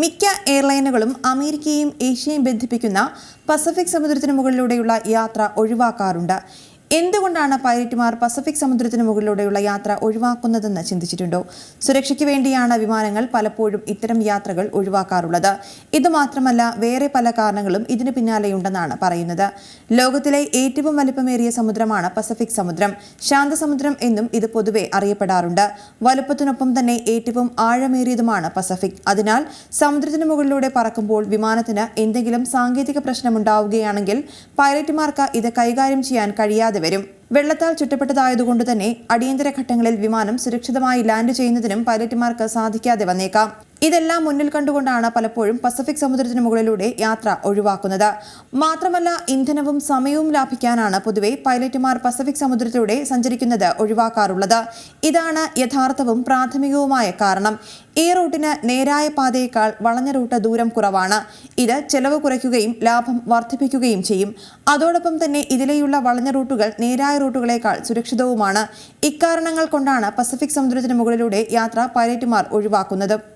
മിക്ക എയർലൈനുകളും അമേരിക്കയും ഏഷ്യയും ബന്ധിപ്പിക്കുന്ന പസഫിക് സമുദ്രത്തിന് മുകളിലൂടെയുള്ള യാത്ര ഒഴിവാക്കാറുണ്ട്. എന്തുകൊണ്ടാണ് പൈലറ്റുമാർ പസഫിക് സമുദ്രത്തിന് മുകളിലൂടെയുള്ള യാത്ര ഒഴിവാക്കുന്നതെന്ന് ചിന്തിച്ചിട്ടുണ്ടോ? സുരക്ഷയ്ക്ക് വേണ്ടിയാണ് വിമാനങ്ങൾ പലപ്പോഴും ഇത്തരം യാത്രകൾ ഒഴിവാക്കാറുള്ളത്. ഇത് മാത്രമല്ല വേറെ പല കാരണങ്ങളും ഇതിന് പിന്നാലെയുണ്ടെന്നാണ് പറയുന്നത്. ലോകത്തിലെ ഏറ്റവും വലിപ്പമേറിയ സമുദ്രമാണ് പസഫിക് സമുദ്രം. ശാന്തസമുദ്രം എന്നും ഇത് പൊതുവെ അറിയപ്പെടാറുണ്ട്. വലുപ്പത്തിനൊപ്പം തന്നെ ഏറ്റവും ആഴമേറിയതുമാണ് പസഫിക്. അതിനാൽ സമുദ്രത്തിന് മുകളിലൂടെ പറക്കുമ്പോൾ വിമാനത്തിന് എന്തെങ്കിലും സാങ്കേതിക പ്രശ്നമുണ്ടാവുകയാണെങ്കിൽ പൈലറ്റുമാർക്ക് ഇത് കൈകാര്യം ചെയ്യാൻ കഴിയാതെ വരും. വെള്ളത്താൽ ചുറ്റപ്പെട്ടതായതുകൊണ്ട് തന്നെ അടിയന്തര ഘട്ടങ്ങളിൽ വിമാനം സുരക്ഷിതമായി ലാൻഡ് ചെയ്യുന്നതിനും പൈലറ്റുമാർക്ക് സാധിക്കാതെ വന്നേക്കാം. ഇതെല്ലാം മുന്നിൽ കണ്ടുകൊണ്ടാണ് പലപ്പോഴും പസഫിക് സമുദ്രത്തിന് മുകളിലൂടെ യാത്ര ഒഴിവാക്കുന്നത്. മാത്രമല്ല ഇന്ധനവും സമയവും ലാഭിക്കാനാണ് പൊതുവെ പൈലറ്റുമാർ പസഫിക് സമുദ്രത്തിലൂടെ സഞ്ചരിക്കുന്നത് ഒഴിവാക്കാറുള്ളത്. ഇതാണ് യഥാർത്ഥവും പ്രാഥമികവുമായ കാരണം. ഈ റൂട്ടിന് നേരായ പാതയേക്കാൾ വളഞ്ഞ റൂട്ട് ദൂരം കുറവാണ്. ഇത് ചെലവ് കുറയ്ക്കുകയും ലാഭം വർദ്ധിപ്പിക്കുകയും ചെയ്യും. അതോടൊപ്പം തന്നെ ഇതിലെയുള്ള വളഞ്ഞ റൂട്ടുകൾ നേരായ റൂട്ടുകളേക്കാൾ സുരക്ഷിതവുമാണ്. ഇക്കാരണങ്ങൾ കൊണ്ടാണ് പസഫിക് സമുദ്രത്തിന് മുകളിലൂടെ യാത്ര പൈലറ്റുമാർ ഒഴിവാക്കുന്നത്.